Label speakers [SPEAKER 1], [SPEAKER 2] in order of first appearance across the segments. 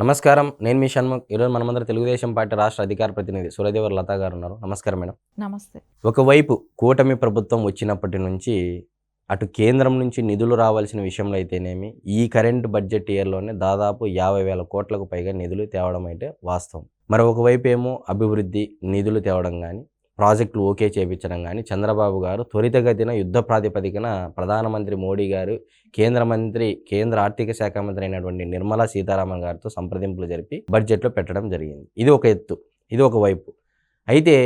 [SPEAKER 1] నమస్కారం. నేను మీ షణ్ముఖ్. ఈరోజు మనమందరం తెలుగుదేశం పార్టీ రాష్ట్ర అధికార ప్రతినిధి సూర్యదేవర్ లతా గారు ఉన్నారు. నమస్కారం మేడం.
[SPEAKER 2] నమస్తే.
[SPEAKER 1] ఒకవైపు కూటమి ప్రభుత్వం వచ్చినప్పటి నుంచి అటు కేంద్రం నుంచి నిధులు రావాల్సిన విషయంలో అయితేనేమి ఈ కరెంట్ బడ్జెట్ ఇయర్లోనే దాదాపు యాభై వేల కోట్లకు పైగా నిధులు తేవడం అయితే వాస్తవం. మరొక వైపు ఏమో అభివృద్ధి నిధులు తేవడం కానీ ప్రాజెక్టులు ఓకే చేయించడం కానీ చంద్రబాబు గారు త్వరితగతిన యుద్ధ ప్రాతిపదికన ప్రధానమంత్రి మోడీ గారు కేంద్ర మంత్రి కేంద్ర ఆర్థిక శాఖ మంత్రి అయినటువంటి నిర్మలా సీతారామన్ గారితో సంప్రదింపులు జరిపి బడ్జెట్లో పెట్టడం జరిగింది. ఇది ఒక ఎత్తు ఇది ఒక వైపు. అయితే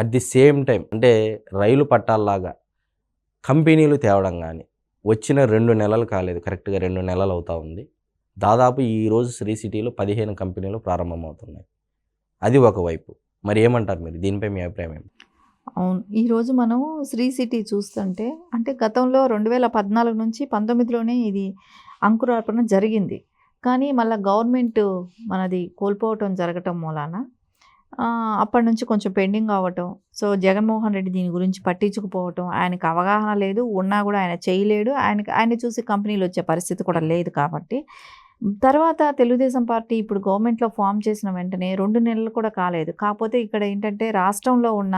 [SPEAKER 1] అట్ ది సేమ్ టైం అంటే రైలు పట్టాల్లాగా కంపెనీలు తేవడం కానీ వచ్చిన రెండు నెలలు కాలేదు కరెక్ట్గా రెండు నెలలు అవుతా ఉంది. దాదాపు ఈరోజు శ్రీ సిటీలో పదిహేను కంపెనీలు ప్రారంభమవుతున్నాయి. అది ఒకవైపు మరి ఏమంటారు మీరు? దీనిపై మీ అభిప్రాయం ఏమి
[SPEAKER 2] అవును. ఈరోజు మనం శ్రీ సిటీ చూస్తుంటే అంటే గతంలో రెండు వేల పద్నాలుగు నుంచి పంతొమ్మిదిలోనే ఇది అంకురార్పణ జరిగింది. కానీ మళ్ళీ గవర్నమెంట్ మనది కోల్పోవటం జరగటం మూలాన అప్పటి నుంచి కొంచెం పెండింగ్ అవ్వటం సో జగన్మోహన్ రెడ్డి దీని గురించి పట్టించుకుపోవటం ఆయనకు అవగాహన లేదు ఉన్నా కూడా ఆయన చేయలేడు ఆయనకి ఆయన చూసి కంపెనీలు వచ్చే పరిస్థితి కూడా లేదు కాబట్టి తర్వాత తెలుగుదేశం పార్టీ ఇప్పుడు గవర్నమెంట్లో ఫామ్ చేసిన వెంటనే రెండు నెలలు కూడా కాలేదు. కాకపోతే ఇక్కడ ఏంటంటే రాష్ట్రంలో ఉన్న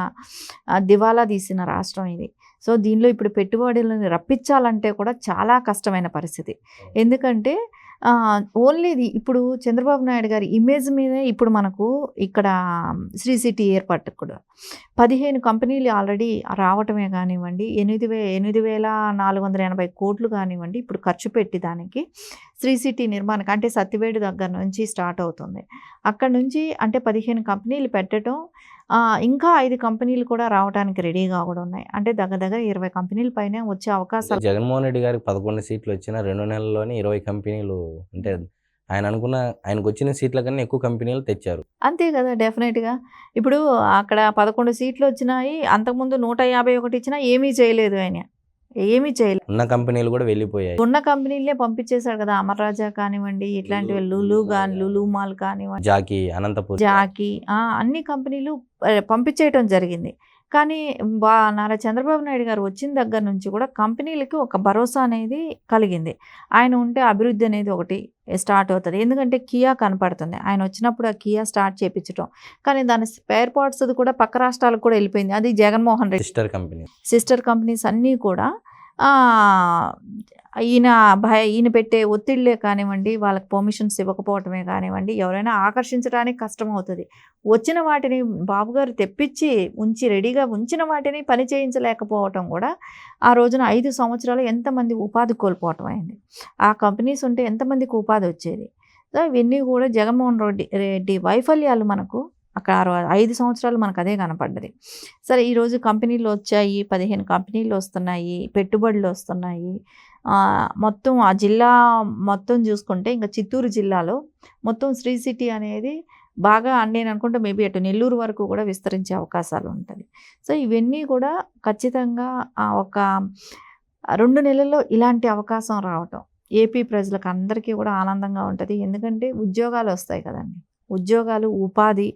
[SPEAKER 2] దివాలా తీసిన రాష్ట్రం ఇది. సో దీనిలో ఇప్పుడు పెట్టుబడులను రప్పించాలంటే కూడా చాలా కష్టమైన పరిస్థితి. ఎందుకంటే ఓన్లీది ఓన్లీ ఇప్పుడు చంద్రబాబు నాయుడు గారి ఇమేజ్ మీదే ఇప్పుడు మనకు ఇక్కడ శ్రీ సిటీ ఏర్పాటు కూడా పదిహేను కంపెనీలు ఆల్రెడీ రావటమే కానివ్వండి ఎనిమిది వే ఎనిమిది వేల నాలుగు వందల ఎనభై కోట్లు కానివ్వండి ఇప్పుడు ఖర్చు పెట్టి దానికి శ్రీ సిటీ నిర్మాణం అంటే సత్తివేడు దగ్గర నుంచి స్టార్ట్ అవుతుంది. అక్కడ నుంచి అంటే పదిహేను కంపెనీలు పెట్టడం ఇంకా ఐదు కంపెనీలు కూడా రావడానికి రెడీగా కూడా ఉన్నాయి. అంటే దగ్గర దగ్గర ఇరవై కంపెనీల పైన వచ్చే అవకాశాలు
[SPEAKER 1] జగన్మోహన్ రెడ్డి గారికి పదకొండు సీట్లు వచ్చిన రెండు నెలల్లోనే ఇరవై కంపెనీలు అంటే ఆయన అనుకున్న ఆయనకు వచ్చిన సీట్ల కన్నా ఎక్కువ కంపెనీలు తెచ్చారు.
[SPEAKER 2] అంతే కదా డెఫినెట్గా. ఇప్పుడు అక్కడ పదకొండు సీట్లు వచ్చినాయి అంతకుముందు నూట యాభై ఒకటి ఇచ్చినా ఏమీ చేయలేదు ఆయన. ఏమీ చేయలేదు
[SPEAKER 1] ఉన్న కంపెనీలు కూడా వెళ్ళిపోయాయి.
[SPEAKER 2] ఉన్న కంపెనీలే పంపించేశాడు కదా అమర్ రాజా కానివ్వండి ఇట్లాంటివి లులు కానీ లులు మాల్ కానివ్వండి.
[SPEAKER 1] జాకీ అనంతపూర్.
[SPEAKER 2] జాకీ ఆ, అన్ని కంపెనీలు పంపించేయటం జరిగింది. కానీ బా నారా చంద్రబాబు నాయుడు గారు వచ్చిన దగ్గర నుంచి కూడా కంపెనీలకి ఒక భరోసా అనేది కలిగింది. ఆయన ఉంటే అభివృద్ధి అనేది ఒకటి స్టార్ట్ అవుతుంది. ఎందుకంటే కియా కనపడుతుంది. ఆయన వచ్చినప్పుడు ఆ కియా స్టార్ట్ చేయించడం కానీ దాని స్పేర్ పార్ట్స్ కూడా పక్క రాష్ట్రాలకు కూడా వెళ్ళిపోయింది. అది Jaganmohan Reddy
[SPEAKER 1] sister company.
[SPEAKER 2] Sister companies అన్నీ కూడా ఈయన భయ ఈయన పెట్టే ఒత్తిళ్ళే కానివ్వండి వాళ్ళకి పర్మిషన్స్ ఇవ్వకపోవటమే కానివ్వండి ఎవరైనా ఆకర్షించడానికి కష్టం అవుతుంది వచ్చిన వాటిని బాబుగారు తెప్పించి ఉంచి రెడీగా ఉంచిన వాటిని పని చేయించలేకపోవటం కూడా ఆ రోజున ఐదు సంవత్సరాలు ఎంతమంది ఉపాధి కోల్పోవటం అయింది. ఆ కంపెనీస్ ఉంటే ఎంతమందికి ఉపాధి వచ్చేది? సో ఇవన్నీ కూడా జగన్మోహన్ రెడ్డి రెడ్డి వైఫల్యాలు మనకు అక్కడ ఐదు సంవత్సరాలు మనకు అదే కనపడ్డది. సరే ఈరోజు కంపెనీలు వచ్చాయి పదిహేను కంపెనీలు వస్తున్నాయి పెట్టుబడులు వస్తున్నాయి. మొత్తం ఆ జిల్లా మొత్తం చూసుకుంటే ఇంకా చిత్తూరు జిల్లాలో మొత్తం శ్రీ సిటీ అనేది బాగా నేను అనుకుంటే మేబీ అటు నెల్లూరు వరకు కూడా విస్తరించే అవకాశాలు ఉంటుంది. సో ఇవన్నీ కూడా ఖచ్చితంగా ఆ ఒక రెండు నెలల్లో ఇలాంటి అవకాశం రావటం ఏపీ ప్రజలకు అందరికీ కూడా ఆనందంగా ఉంటుంది. ఎందుకంటే ఉద్యోగాలు వస్తాయి కదండి. ఉద్యోగాలు ఉపాధి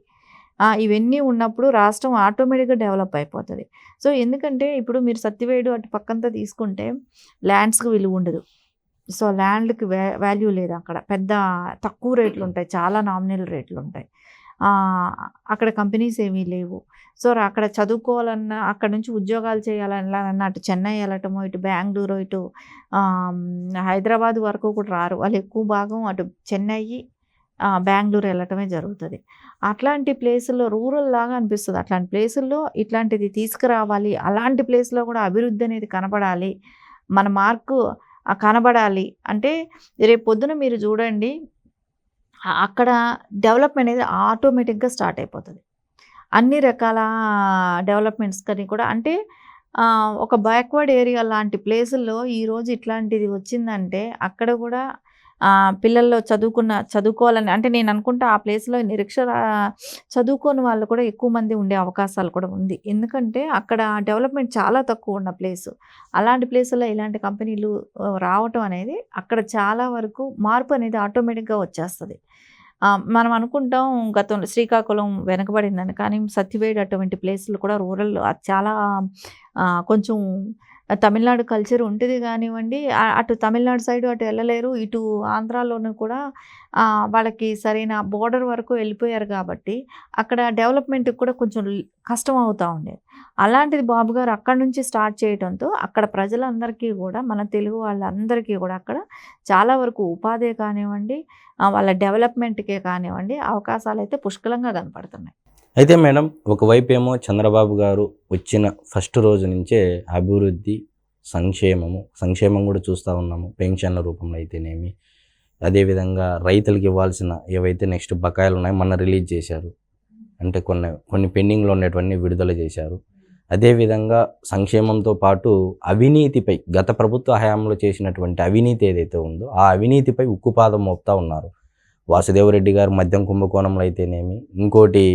[SPEAKER 2] ఇవన్నీ ఉన్నప్పుడు రాష్ట్రం ఆటోమేటిక్గా డెవలప్ అయిపోతుంది. సో ఎందుకంటే ఇప్పుడు మీరు సత్యవేడు అటు పక్కంతా తీసుకుంటే ల్యాండ్స్కి విలువ ఉండదు. సో ల్యాండ్కి వ్యా వాల్యూ లేదు అక్కడ. పెద్ద తక్కువ రేట్లు ఉంటాయి. చాలా నామినల్ రేట్లు ఉంటాయి. అక్కడ కంపెనీస్ ఏమీ లేవు. సో రా- అక్కడ చదువుకోవాలన్నా అక్కడ నుంచి ఉద్యోగాలు చేయాలన్నా అటు చెన్నై వెళ్ళటము ఇటు బెంగళూరు ఇటు హైదరాబాద్ వరకు కూడా రారు. వాళ్ళు ఎక్కువ భాగం అటు చెన్నై బెంగళూరు వెళ్ళటమే జరుగుతుంది. అట్లాంటి ప్లేసుల్లో రూరల్ లాగా అనిపిస్తుంది. అట్లాంటి ప్లేసుల్లో ఇట్లాంటిది తీసుకురావాలి. అలాంటి ప్లేస్లో కూడా అభివృద్ధి అనేది కనపడాలి. మన మార్కు కనబడాలి. అంటే రేపు పొద్దున మీరు చూడండి అక్కడ డెవలప్మెంట్ అనేది ఆటోమేటిక్గా స్టార్ట్ అయిపోతుంది. అన్ని రకాల డెవలప్మెంట్స్ కానీ కూడా అంటే ఒక బ్యాక్వర్డ్ ఏరియా లాంటి ప్లేసుల్లో ఈరోజు ఇట్లాంటిది వచ్చిందంటే అక్కడ కూడా పిల్లల్లో చదువుకున్న చదువుకోవాలని అంటే నేను అనుకుంటా ఆ ప్లేస్లో నిరీక్ష చదువుకోని వాళ్ళు కూడా ఎక్కువ మంది ఉండే అవకాశాలు కూడా ఉంది. ఎందుకంటే అక్కడ డెవలప్మెంట్ చాలా తక్కువ ఉన్న ప్లేస్. అలాంటి ప్లేసుల్లో ఇలాంటి కంపెనీలు రావటం అనేది అక్కడ చాలా వరకు మార్పు అనేది ఆటోమేటిక్గా వచ్చేస్తుంది. మనం అనుకుంటాం గతంలో శ్రీకాకుళం వెనకబడిందని కానీ సత్యవేడు అటువంటి ప్లేసులు కూడా రూరల్ చాలా కొంచెం తమిళనాడు కల్చర్ ఉంటుంది కానివ్వండి అటు తమిళనాడు సైడ్ అటు వెళ్ళలేరు ఇటు ఆంధ్రాలోనూ కూడా వాళ్ళకి సరైన బోర్డర్ వరకు వెళ్ళిపోయారు కాబట్టి అక్కడ డెవలప్మెంట్కి కూడా కొంచెం కష్టం అవుతూ ఉండేది అలాంటిది బాబు గారు అక్కడ నుంచి స్టార్ట్ చేయడంతో అక్కడ ప్రజలందరికీ కూడా మన తెలుగు వాళ్ళందరికీ కూడా అక్కడ చాలా వరకు ఉపాధి కానివ్వండి వాళ్ళ డెవలప్మెంట్కే కానివ్వండి అవకాశాలు అయితే పుష్కలంగా కనపడుతున్నాయి.
[SPEAKER 1] అయితే మేడం ఒకవైపు ఏమో చంద్రబాబు గారు వచ్చిన ఫస్ట్ రోజు నుంచే అభివృద్ధి సంక్షేమము సంక్షేమం కూడా చూస్తూ ఉన్నాము పెన్షన్ల రూపంలో అయితేనేమి. అదేవిధంగా రైతులకు ఇవ్వాల్సిన ఏవైతే నెక్స్ట్ బకాయిలు ఉన్నాయో మొన్న రిలీజ్ చేశారు. అంటే కొన్ని కొన్ని పెండింగ్లో ఉండేటివన్నీ విడుదల చేశారు. అదేవిధంగా సంక్షేమంతో పాటు అవినీతిపై గత ప్రభుత్వ హయాంలో చేసినటువంటి అవినీతి ఏదైతే ఉందో ఆ అవినీతిపై ఉక్కుపాదం మోపుతా ఉన్నారు. వాసుదేవరెడ్డి గారు మద్యం కుంభకోణంలో అయితేనేమి. ఇంకోటి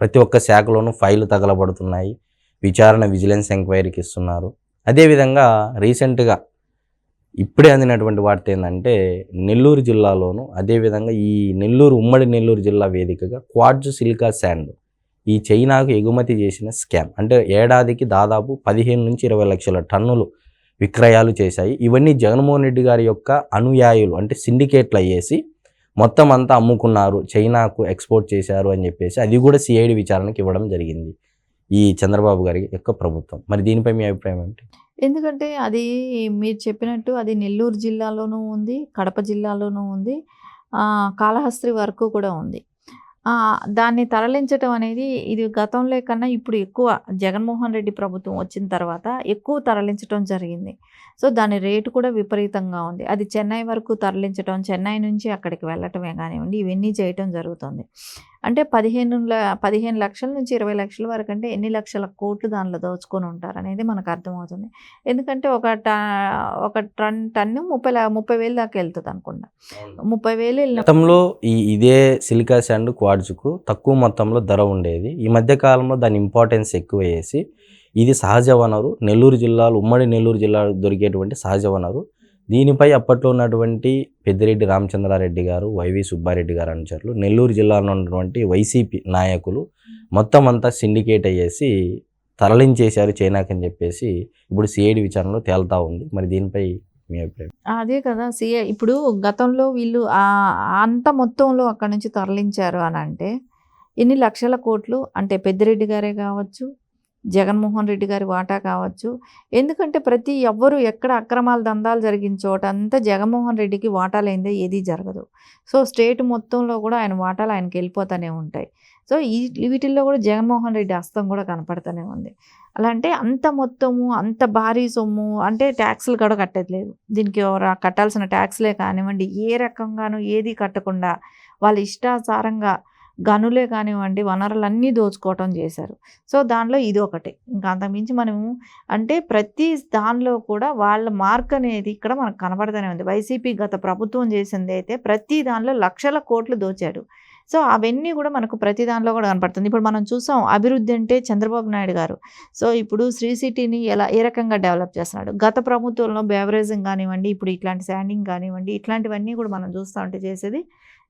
[SPEAKER 1] ప్రతి ఒక్క శాఖలోనూ ఫైళ్ళు తగలబడుతున్నాయి. విచారణ విజిలెన్స్ ఎంక్వైరీకి ఇస్తున్నారు. అదేవిధంగా రీసెంట్గా ఇప్పుడే అందినటువంటి వార్త ఏంటంటే నెల్లూరు జిల్లాలోను అదేవిధంగా ఈ నెల్లూరు ఉమ్మడి నెల్లూరు జిల్లా వేదికగా క్వాడ్జ్ సిలికా శాండ్ ఈ చైనాకు ఎగుమతి చేసిన స్కామ్. అంటే ఏడాదికి దాదాపు పదిహేను నుంచి ఇరవై లక్షల టన్నులు విక్రయాలు చేశాయి. ఇవన్నీ జగన్మోహన్ రెడ్డి గారి యొక్క అనుయాయులు అంటే సిండికేట్లు అయ్యేసి మొత్తం అంతా అమ్ముకున్నారు చైనాకు ఎక్స్పోర్ట్ చేశారు అని చెప్పేసి అది కూడా సిఐడి విచారణకి ఇవ్వడం జరిగింది. ఈ చంద్రబాబు గారి యొక్క ప్రభుత్వం. మరి దీనిపై మీ అభిప్రాయం ఏంటి?
[SPEAKER 2] ఎందుకంటే అది మీరు చెప్పినట్టు అది నెల్లూరు జిల్లాలోనూ ఉంది కడప జిల్లాలోనూ ఉంది కాళహస్త్రి వరకు కూడా ఉంది. దాన్ని తరలించటం అనేది ఇది గతంలో కన్నా ఇప్పుడు ఎక్కువ జగన్మోహన్ రెడ్డి ప్రభుత్వం వచ్చిన తర్వాత ఎక్కువ తరలించడం జరిగింది. సో దాని రేటు కూడా విపరీతంగా ఉంది. అది చెన్నై వరకు తరలించడం చెన్నై నుంచి అక్కడికి వెళ్ళటమే కానివ్వండి ఇవన్నీ చేయటం జరుగుతుంది. అంటే పదిహేను పదిహేను లక్షల నుంచి ఇరవై లక్షల వరకు అంటే ఎన్ని లక్షల కోట్లు దానిలో దోచుకొని ఉంటారు అనేది మనకు అర్థమవుతుంది. ఎందుకంటే ఒక ట ఒక టన్ టన్ను ముప్పై లా- ముప్పై వేలు దాకా వెళ్తుంది అనుకుంటా. ముప్పై వేలు
[SPEAKER 1] గతంలో ఈ ఇదే సిలికా శాండ్ క్వాడ్జ్కు తక్కువ మొత్తంలో ధర ఉండేది. ఈ మధ్య కాలంలో దాని ఇంపార్టెన్స్ ఎక్కువ వేసి ఇది సహజ వనరు. నెల్లూరు జిల్లాలో ఉమ్మడి నెల్లూరు జిల్లాలో దొరికేటువంటి సహజ వనరు. దీనిపై అప్పట్లో ఉన్నటువంటి పెద్దిరెడ్డి రామచంద్రారెడ్డి గారు వైవి సుబ్బారెడ్డి గారు అనుచరులు నెల్లూరు జిల్లాలో ఉన్నటువంటి వైసీపీ నాయకులు మొత్తం అంతా సిండికేట్ అయ్యేసి తరలించేశారు చైనాకి అని చెప్పేసి ఇప్పుడు సిఐడి విచారణలో తేల్తా ఉంది. మరి దీనిపై మీ అభిప్రాయం?
[SPEAKER 2] అదే కదా సిఐ ఇప్పుడు గతంలో వీళ్ళు అంత మొత్తంలో అక్కడ నుంచి తరలించారు అని అంటే ఇన్ని లక్షల కోట్లు అంటే పెద్దిరెడ్డి గారే కావచ్చు జగన్మోహన్ రెడ్డి గారి వాటా కావచ్చు. ఎందుకంటే ప్రతి ఎవ్వరూ ఎక్కడ అక్రమాల దందాలు జరిగిన చోట అంతా జగన్మోహన్ రెడ్డికి వాటాలైందే ఏదీ జరగదు. సో స్టేట్ మొత్తంలో కూడా ఆయన వాటాలు ఆయనకి వెళ్ళిపోతూనే ఉంటాయి. సో ఈ వీటిల్లో కూడా జగన్మోహన్ రెడ్డి హస్తం కూడా కనపడుతూనే ఉంది. అలా అంటే అంత మొత్తము అంత భారీ సొమ్ము అంటే ట్యాక్స్లు కూడా కట్టట్లేదు. దీనికి ఎవరు కట్టాల్సిన ట్యాక్స్లే కానివ్వండి ఏ రకంగానూ ఏది కట్టకుండా వాళ్ళ ఇష్టాసారంగా గనులే కానివ్వండి వనరులన్నీ దోచుకోవటం చేశారు. సో దానిలో ఇది ఒకటి. ఇంకా అంతకుమించి మనము అంటే ప్రతి దానిలో కూడా వాళ్ళ మార్క్ అనేది ఇక్కడ మనకు కనబడుతూనే ఉంది. వైసీపీ గత ప్రభుత్వం చేసింది అయితే ప్రతి దానిలో లక్షల కోట్లు దోచాడు. సో అవన్నీ కూడా మనకు ప్రతి దానిలో కూడా కనపడుతుంది. ఇప్పుడు మనం చూసాం అభివృద్ధి అంటే చంద్రబాబు నాయుడు గారు. సో ఇప్పుడు శ్రీ సిటీని ఎలా ఏ రకంగా డెవలప్ చేస్తున్నాడు? గత ప్రభుత్వంలో బెవరేజింగ్ కానివ్వండి ఇప్పుడు ఇట్లాంటి శాండింగ్ కానివ్వండి ఇట్లాంటివన్నీ కూడా మనం చూస్తూ ఉంటే చేసేది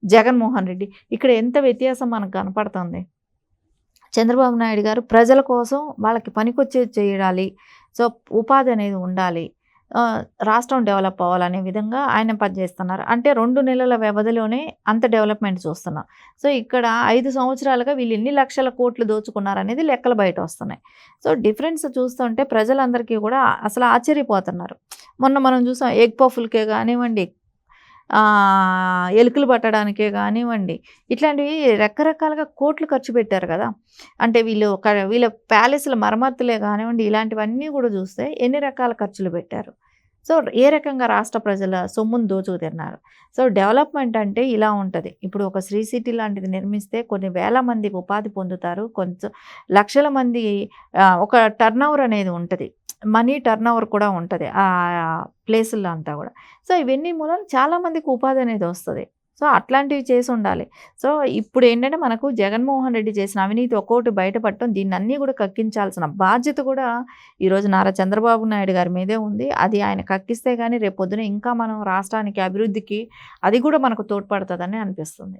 [SPEAKER 2] జగన్మోహన్ రెడ్డి. ఇక్కడ ఎంత వ్యత్యాసం మనకు కనపడుతుంది? చంద్రబాబు నాయుడు గారు ప్రజల కోసం వాళ్ళకి పనికొచ్చేది చేయాలి. సో ఉపాధి అనేది ఉండాలి. రాష్ట్రం డెవలప్ అవ్వాలనే విధంగా ఆయన పనిచేస్తున్నారు. అంటే రెండు నెలల వ్యవధిలోనే అంత డెవలప్మెంట్ చూస్తున్నాం. సో ఇక్కడ ఐదు సంవత్సరాలుగా వీళ్ళు ఎన్ని లక్షల కోట్లు దోచుకున్నారు అనేది లెక్కలు బయట వస్తున్నాయి. సో డిఫరెన్స్ చూస్తుంటే ప్రజలందరికీ కూడా అసలు ఆశ్చర్యపోతున్నారు. మొన్న మనం చూసాం ఎగ్ పఫుల్కే కానివ్వండి ఎలుకలు పట్టడానికే కానివ్వండి. ఇట్లాంటివి రకరకాలుగా కోట్లు ఖర్చు పెట్టారు కదా. అంటే వీళ్ళు ఒక వీళ్ళ ప్యాలెస్ల మరమ్మతులే కానివ్వండి ఇలాంటివన్నీ కూడా చూస్తే ఎన్ని రకాల ఖర్చులు పెట్టారు. సో ఏ రకంగా రాష్ట్ర ప్రజల సొమ్మును దోచుకు తిన్నారు సో డెవలప్మెంట్ అంటే ఇలా ఉంటుంది. ఇప్పుడు ఒక శ్రీ సిటీ లాంటిది నిర్మిస్తే కొన్ని వేల మంది ఉపాధి పొందుతారు. కొంచెం లక్షల మంది ఒక టర్న్ అనేది ఉంటుంది. మనీ టర్న్ ఓవర్ కూడా ఉంటుంది. ఆ ప్లేసుల్లో అంతా కూడా. సో ఇవన్నీ మూలం చాలామందికి ఉపాధి అనేది వస్తుంది. సో అట్లాంటివి చేసి ఉండాలి. సో ఇప్పుడు ఏంటంటే మనకు జగన్మోహన్ రెడ్డి చేసిన అవినీతి ఒక్కొక్కటి బయటపడటం దీన్ని అన్నీ కూడా కక్కించాల్సిన బాధ్యత కూడా ఈరోజు నారా చంద్రబాబు నాయుడు గారి మీదే ఉంది. అది ఆయన కక్కిస్తే కానీ రేపు ఇంకా మనం రాష్ట్రానికి అభివృద్ధికి అది కూడా మనకు తోడ్పడుతుందని అనిపిస్తుంది.